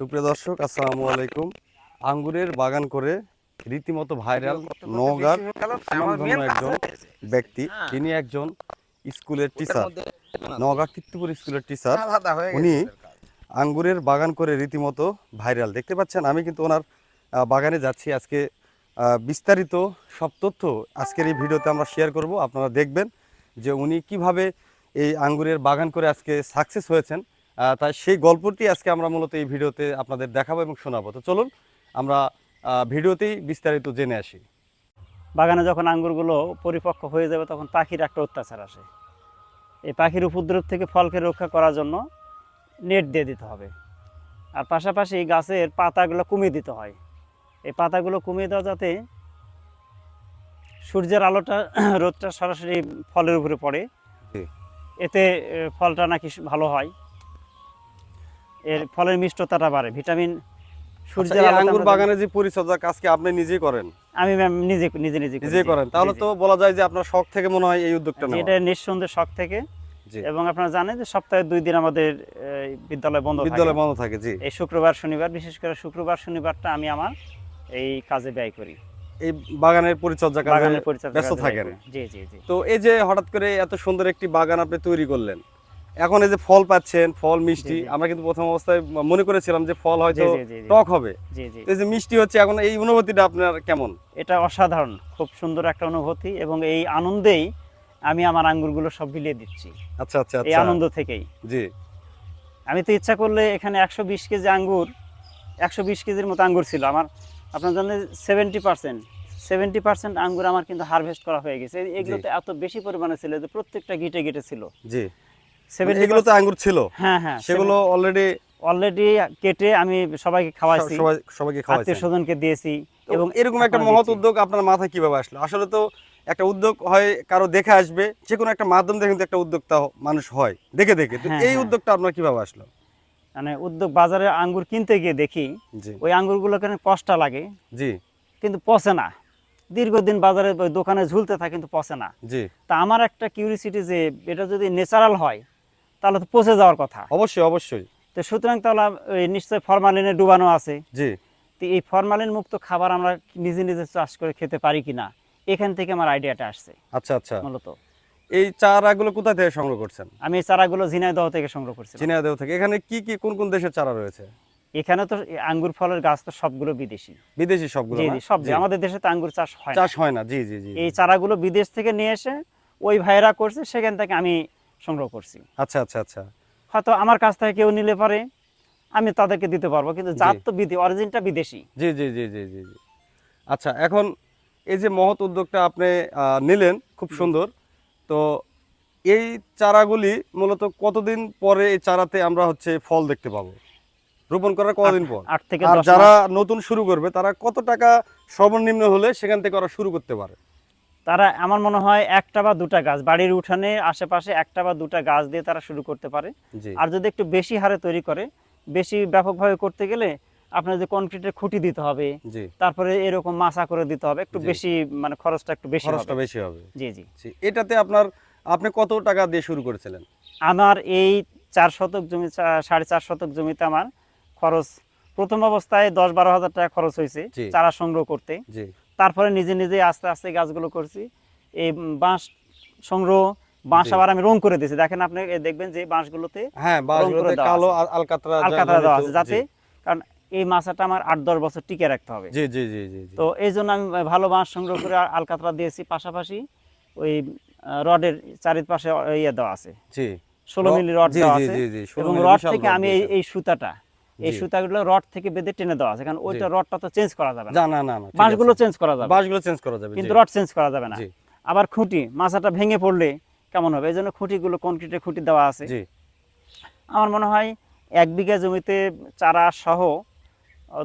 সুপ্রিয় দর্শক আসসালামু আলাইকুম। আঙ্গুরের বাগান করে রীতিমতো ভাইরাল নওগাঁর সুনামধন্য একজন ব্যক্তি। তিনি একজন স্কুলের টিচার নওগাঁ কীর্তিপুর স্কুলের টিচার। উনি আঙ্গুরের বাগান করে রীতিমতো ভাইরাল। দেখতে পাচ্ছেন আমি কিন্তু ওনার বাগানে যাচ্ছি আজকে। বিস্তারিত সব তথ্য আজকের এই ভিডিওতে আমরা শেয়ার করব। আপনারা দেখবেন যে উনি কীভাবে এই আঙ্গুরের বাগান করে আজকে সাকসেস হয়েছেন। তাই সেই গল্পটি আজকে আমরা মূলত এই ভিডিওতে আপনাদের দেখাবো এবং শোনাবো। তো চলুন আমরা ভিডিওতেই বিস্তারিত জেনে আসি। বাগানে যখন আঙ্গুরগুলো পরিপক্ক হয়ে যাবে তখন পাখির একটা অত্যাচার আসে। এই পাখির উপদ্রব থেকে ফলকে রক্ষা করার জন্য নেট দিয়ে দিতে হবে। আর পাশাপাশি গাছের পাতাগুলো কমিয়ে দিতে হয়। এই পাতাগুলো কমিয়ে দেওয়া যাতে সূর্যের আলোটা রোদটা সরাসরি ফলের উপরে পড়ে। এতে ফলটা নাকি ভালো হয়। এর ফলের মিষ্টতাটা বাড়ে ভিটামিন আচ্ছা, সূর্যের আঙ্গুর বাগানে যে পরিচর্যা কাজকে আপনি নিজেই করেন? আমি ম্যাম নিজে নিজে নিজে নিজেই করেন। তাহলে তো বলা যায় যে আপনার শখ থেকে মনে হয় এই উদ্যোগটা নেওয়া। এটা নিঃসন্দেহে শখ থেকে। জি। এবং আপনারা জানেন যে সপ্তাহে দুই দিন আমাদের বিদ্যালয় বন্ধ বিদ্যালয় বন্ধ থাকে জি। এই শুক্রবার শনিবার বিশেষ করে শুক্রবার শনিবারটা আমি আমার এই কাজে ব্যয় করি। এই বাগানের পরিচর্যা কাজে ব্যস্ত থাকেন। জি জি জি। তো এই যে হঠাৎ করে এত সুন্দর একটি বাগান আপনি তৈরি করলেন এখন এই যে ফল পাচ্ছেন ফল মিষ্টি। আমরা কিন্তু প্রথম অবস্থায় মনে করেছিলাম যে ফল হয়তো। টক হবে। এই যে মিষ্টি হচ্ছে এখন এই অনুভূতিটা আপনার কেমন? এটা অসাধারণ খুব সুন্দর একটা অনুভূতি এবং এই আনন্দেই আমি আমার আঙ্গুরগুলো সব বিলিয়ে দিচ্ছি। আচ্ছা আচ্ছা এই আচ্ছা। আনন্দ থেকেই। জি। আমি তো ইচ্ছা করলে এখানে একশো বিশ কেজি আঙ্গুর একশো বিশ কেজির মতো আঙ্গুর ছিল। আমার আপনার জানেন সেভেন্টি পার্সেন্ট সেভেন্টি পার্সেন্ট আঙ্গুর আমার কিন্তু হারভেস্ট করা হয়ে গেছে। এগুলোতে এত বেশি পরিমাণে ছিল যে প্রত্যেকটা গিটে গিটে ছিল। জি। এগুলো তো আঙ্গুর ছিল। হ্যাঁ হ্যাঁ সেগুলো অলরেডি অলরেডি কেটে আমি সবাইকে খাওয়াইছি। সবাই সবাইকে আত্মীয়-স্বজনকে দিয়েছি এবং এরকম একটা মহৎ উদ্যোগ আপনার মাথায় কীভাবে আসলো? আসলে তো একটা উদ্যোগ হয় কারও দেখে আসবে যে কোনো একটা মাধ্যম দিয়ে কিন্তু একটা উদ্যোক্তা মানুষ হয় দেখে দেখে। তো হ্যাঁ, এই হ্যাঁ। উদ্যোগটা আপনার কীভাবে আসলো? মানে উদ্যোগ বাজারে আঙ্গুর কিনতে গিয়ে দেখি ওই আঙ্গুরগুলো কেন কষ্টা লাগে? জি। কিন্তু পচে না। দীর্ঘদিন বাজারে ওই দোকানে ঝুলতে থাকে কিন্তু পচে না। জি। তা আমার একটা কিউরিসিটি যে এটা যদি ন্যাচারাল হয় তাহলে তো পচে যাওয়ার কথা। অবশ্যই অবশ্যই। তো সুতরাং তাহলে ওই নিশ্চয়ই ফরমালিনে ডুবানো আছে। জি। তো এই ফরমালিন মুক্ত খাবার আমরা নিজে নিজে চাষ করে খেতে পারি কিনা এখান থেকে আমার আইডিয়াটা আসছে আচ্ছা আচ্ছা। মূলত। এই চারাগুলো কোথা থেকে সংগ্রহ করছেন? আমি এই চারাগুলো ঝিনাইদহ থেকে সংগ্রহ করছি। চীনাদেও থেকে। এখানে কি কি কোন কোন দেশের চারা রয়েছে? এখানে তো আঙ্গুর ফলের গাছ তো সবগুলো বিদেশি। বিদেশি সবগুলো জি সব। আমাদের দেশে তো আঙ্গুর চাষ হয় চাষ হয় না। জি জি জি এই চারাগুলো বিদেশ থেকে নিয়ে এসে ওই ভাইরা করছে সেখান থেকে আমি সংগ্রহ করছি। আচ্ছা আচ্ছা আচ্ছা। হয়তো আমার কাছ থেকে কেউ নিলে পারে আমি তাদেরকে দিতে পারব কিন্তু জাত তো বিদে অরিজিনটা বিদেশি। জি জি জি জি জি জি। আচ্ছা এখন এই যে মহৎ উদ্যোগটা আপনি নিলেন খুব সুন্দর। তো এই চারাগুলি মূলত কতদিন পরে এই চারাতে আমরা হচ্ছে ফল দেখতে পাবো? রোপণ করার কতদিন পর? আট থেকে আর যারা নতুন শুরু করবে তারা কত টাকা সর্বনিম্ন হলে সেখান থেকে ওরা শুরু করতে পারে? তারা আমার মনে হয় একটা বা দুটা গাছ বাড়ির উঠানে আশেপাশে একটা বা দুটা গাছ দিয়ে তারা শুরু করতে পারে। আর যদি একটু বেশি হারে তৈরি করে বেশি ব্যাপকভাবে করতে গেলে আপনার যে কনক্রিটের খুঁটি দিতে হবে তারপরে এরকম মাচা করে দিতে হবে একটু বেশি মানে খরচটা একটু বেশি খরচটা বেশি হবে। জি জি। এটাতে আপনার আপনি কত টাকা দিয়ে শুরু করেছিলেন? আমার এই চার শতক জমি সাড়ে চার শতক জমিতে আমার খরচ প্রথম অবস্থায় দশ বারো হাজার টাকা খরচ হয়েছে চারা সংগ্রহ করতে। তারপরে নিজে নিজে আস্তে আস্তে গাছগুলো করছি। এই বাঁশ সংগ্রহ বাঁশ আবার আমি রং করে দিয়েছি। দেখেন আপনি দেখবেন যে বাঁশগুলোতে হ্যাঁ বাসগুলোতে কালো আলকাতরা আলকাতরা দেওয়া আছে যাতে কারণ এই মাছটা আমার আট দশ বছর টিকে রাখতে হবে। জি জি জি জি জি। তো এই জন্য আমি ভালো বাঁশ সংগ্রহ করে আলকাতরা দিয়েছি। পাশাপাশি ওই রডের চারিপাশে ইয়ে দেওয়া আছে। জি। ষোলো মিলি রড দেওয়া আছে জি, জি, 16 এবং রড থেকে আমি এই সুতাটা এই। সুতাগুলো রড থেকে বেঁধে টেনে দেওয়া আছে কারণ ওইটা রডটা তো চেঞ্জ করা যাবে না। না না বাঁশগুলো চেঞ্জ করা যাবে বাঁশগুলো চেঞ্জ করা যাবে কিন্তু রড চেঞ্জ করা যাবে না। আবার খুঁটি মাচাটা ভেঙে পড়লে কেমন হবে? এই জন্য খুঁটিগুলো কনক্রিটের খুঁটি দেওয়া আছে। জি। আমার মনে হয় এক বিঘা জমিতে চারা সহ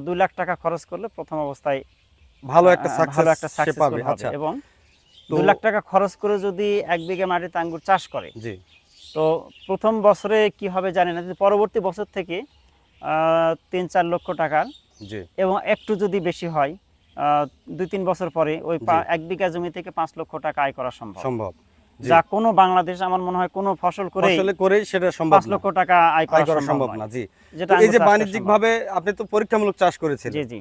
দুই লাখ টাকা খরচ করলে প্রথম অবস্থায় ভালো একটা সাকসেস ভালো একটা সে সাকসেসফুল পাবে আচ্ছা। এবং দুই লাখ টাকা খরচ করে যদি এক বিঘা মাটিতে আঙ্গুর চাষ করে জি। তো প্রথম বছরে কি হবে জানি না কিন্তু পরবর্তী বছর থেকে তিন চার লক্ষ টাকার এবং একটু যদি বেশি হয় দুই তিন বছর পরে ওই এক বিঘা জমি থেকে পাঁচ লক্ষ টাকা আয় করা সম্ভব। সম্ভব। যা কোনো বাংলাদেশ আমার মনে হয় কোনো ফসল করে করে সেটা সম্ভব। লক্ষ টাকা আয় করা সম্ভব না জি। যেটা এই যে বাণিজ্যিক ভাবে আপনি তো পরীক্ষামূলক চাষ। করেছেন জি জি।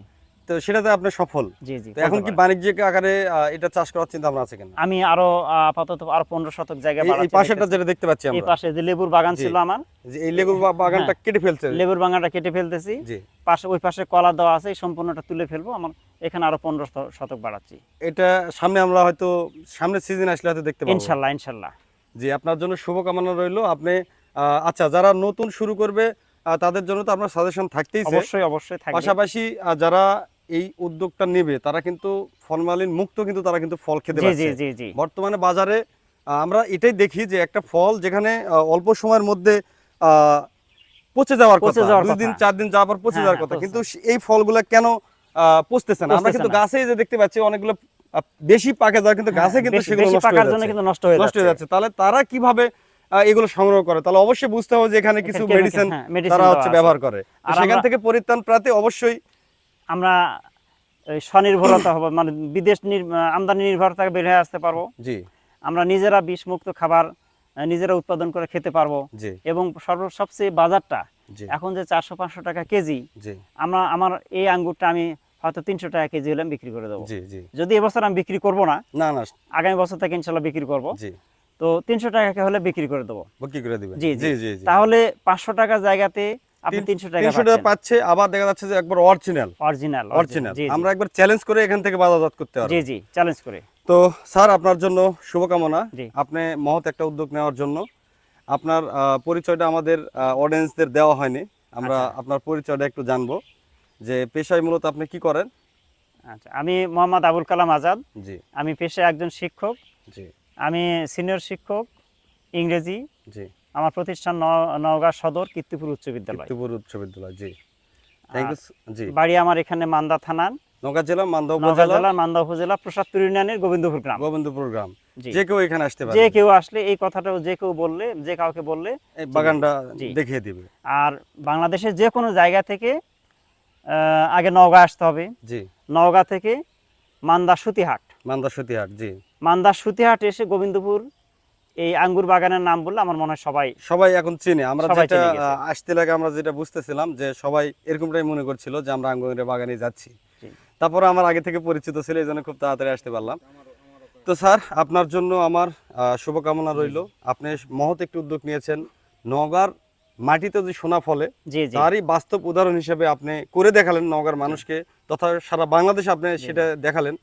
তো সেটাতে আপনি সফল। জি জি এখন কি বাণিজ্যিক আকারে এটা চাষ করার চিন্তা ভাবনা আছে কিনা? আমি আরও আপাতত আরও পনেরো শতক জায়গা এই- এই পাশেটা যেটা দেখতে পাচ্ছি আমরা। এই পাশে যে লেবুর বাগান ছিল আমার। যে এই লেবুর বাগানটা হ্যাঁ। কেটে ফেলছে। লেবুর বাগানটা কেটে ফেলতেছি। জি। পাশে ওই পাশে কলা দেওয়া আছে এই সম্পূর্ণটা তুলে ফেলব। আমার এখানে আরও পনেরো শ- শতক বাড়াচ্ছি। এটা সামনে আমরা হয়তো সামনের সিজন আসলে হয়তো দেখতে পাবো। ইনশাল্লাহ ইনশাল্লাহ। জি আপনার জন্য শুভকামনা রইল। আপনি আচ্ছা যারা নতুন শুরু করবে তাদের জন্য তো আপনার সাজেশন থাকতেই অবশ্যই অবশ্যই পাশাপাশি যারা এই উদ্যোগটা নেবে তারা কিন্তু ফরমালিন মুক্ত কিন্তু তারা কিন্তু ফল খেতে পারছে বর্তমানে বাজারে আমরা এটাই দেখি যে একটা ফল যেখানে অল্প সময়ের মধ্যে পচে যাওয়ার কথা দুই দিন চার দিন যাওয়ার পর পচে হ্যাঁ, যাওয়ার হ্যাঁ, কথা। কিন্তু এই ফলগুলা কেন পচতেছে না? আমরা কিন্তু গাছে যে দেখতে পাচ্ছি অনেকগুলো বেশি পাকে যায় কিন্তু গাছে কিন্তু হ্যাঁ, সেগুলো নষ্ট হয়ে যাচ্ছে। নষ্ট হয়ে যাচ্ছে। তাহলে তারা কীভাবে এগুলো সংগ্রহ করে? তাহলে অবশ্যই বুঝতে হবে যে এখানে কিছু মেডিসিন হ্যাঁ, তারা হচ্ছে ব্যবহার করে। সেখান থেকে পরিত্রাণ প্রাতে অবশ্যই আমরা স্বনির্ভরতা হব মানে বিদেশ আমদানি নির্ভরতা বের হয়ে আসতে পারব। জি। আমরা নিজেরা বিষমুক্ত খাবার নিজেরা উৎপাদন করে খেতে পারব। এবং সর্ব সবচেয়ে বাজারটা এখন যে চারশো পাঁচশো টাকা কেজি আমরা আমার এই আঙ্গুরটা আমি হয়তো তিনশো টাকা কেজি হলে বিক্রি করে দেবো। যদি এবছর আমি বিক্রি করব না না না। আগামী বছর থেকে ইনশাল্লাহ বিক্রি করব। তো তিনশো টাকা হলে বিক্রি করে দেবো। বিক্রি করে দেবো জি, জি। জি। জি জি। তাহলে পাঁচশো টাকা জায়গাতে আপনি তিন- তিনশো টাকা তিনশো টাকা পাচ্ছে আবার দেখা যাচ্ছে যে একবার অরিজিনাল অরিজিনাল অরিজিনাল আমরা একবার চ্যালেঞ্জ করে এখান থেকে বাজারজাত করতে পারব। জি জি চ্যালেঞ্জ করে। তো স্যার আপনার জন্য শুভকামনা। আপনি মহৎ একটা উদ্যোগ নেওয়ার জন্য। আপনার পরিচয়টা আমাদের অডিয়েন্সদের দেওয়া হয়নি। আমরা আচ্ছা। আপনার পরিচয়টা একটু জানব। যে পেশায় মূলত আপনি কি করেন? আচ্ছা আমি মোহাম্মদ আবুল কালাম আজাদ। জি। আমি পেশায় একজন শিক্ষক। জি। আমি সিনিয়র শিক্ষক ইংরেজি। জি। আমার প্রতিষ্ঠান নওগাঁ সদর কীর্তিপুর উচ্চ বিদ্যালয়। কীর্তিপুর উচ্চ বিদ্যালয় জি। থ্যাংক ইউ জি। বাড়ি আমার এখানে মান্দা থানা নওগাঁ জেলা মান্দা উপজেলা? জেলার মান্দা উপজেলা প্রসাদপুর ইউনিয়নের গোবিন্দপুর গ্রাম। গোবিন্দপুর গ্রাম। জি। যে কেউ এখানে আসতে পারে যে কেউ আসলে এই কথাটাও যে কেউ বললে যে কাউকে বললে এই বাগানটা দেখিয়ে দিবে। আর বাংলাদেশের যে কোনো জায়গা থেকে আহ, আগে নওগাঁ আসতে হবে। জি। নওগাঁ থেকে মান্দা সুতিহাট। মান্দা সুতিহাট জি। মান্দা সুতিহাট এসে গোবিন্দপুর এই আঙ্গুর বাগানের নাম বললে আমার মনে হয় সবাই সবাই এখন চিনে। আমরা যেটা আসতে লাগে আমরা যেটা বুঝতেছিলাম যে সবাই এরকমটাই মনে করছিল যে আমরা আঙ্গুরের বাগানে যাচ্ছি। তারপরে আমার আগে থেকে পরিচিত ছিল এই জন্য খুব তাড়াতাড়ি আসতে পারলাম। তো স্যার আপনার জন্য আমার শুভকামনা রইল। আপনি মহৎ একটি উদ্যোগ নিয়েছেন। নগার মাটিতে যে সোনা ফলে তারই বাস্তব উদাহরণ হিসেবে আপনি করে দেখালেন নওগাঁর মানুষকে তথা সারা বাংলাদেশে আপনি সেটা দেখালেন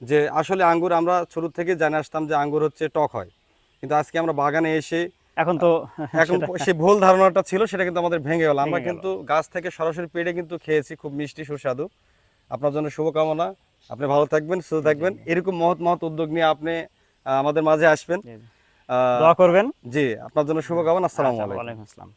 যে আসলে আঙ্গুর আমরা ছোট থেকে জেনে আসতাম যে আঙ্গুর হচ্ছে টক হয়। কিন্তু আজকে আমরা বাগানে এসে এখন তো এখন সে ভুল ধারণাটা ছিল সেটা কিন্তু আমাদের ভেঙে গেল। আমরা কিন্তু গাছ থেকে সরাসরি পেড়ে কিন্তু খেয়েছি খুব মিষ্টি সুস্বাদু। আপনার জন্য শুভকামনা। আপনি ভালো থাকবেন সুস্থ থাকবেন। এরকম মহৎ মহৎ উদ্যোগ নিয়ে আপনি আমাদের মাঝে আসবেন। দোয়া করবেন। জি আপনার জন্য শুভকামনা। আসসালামু আচ্ছা, আলাইকুম আসসালাম।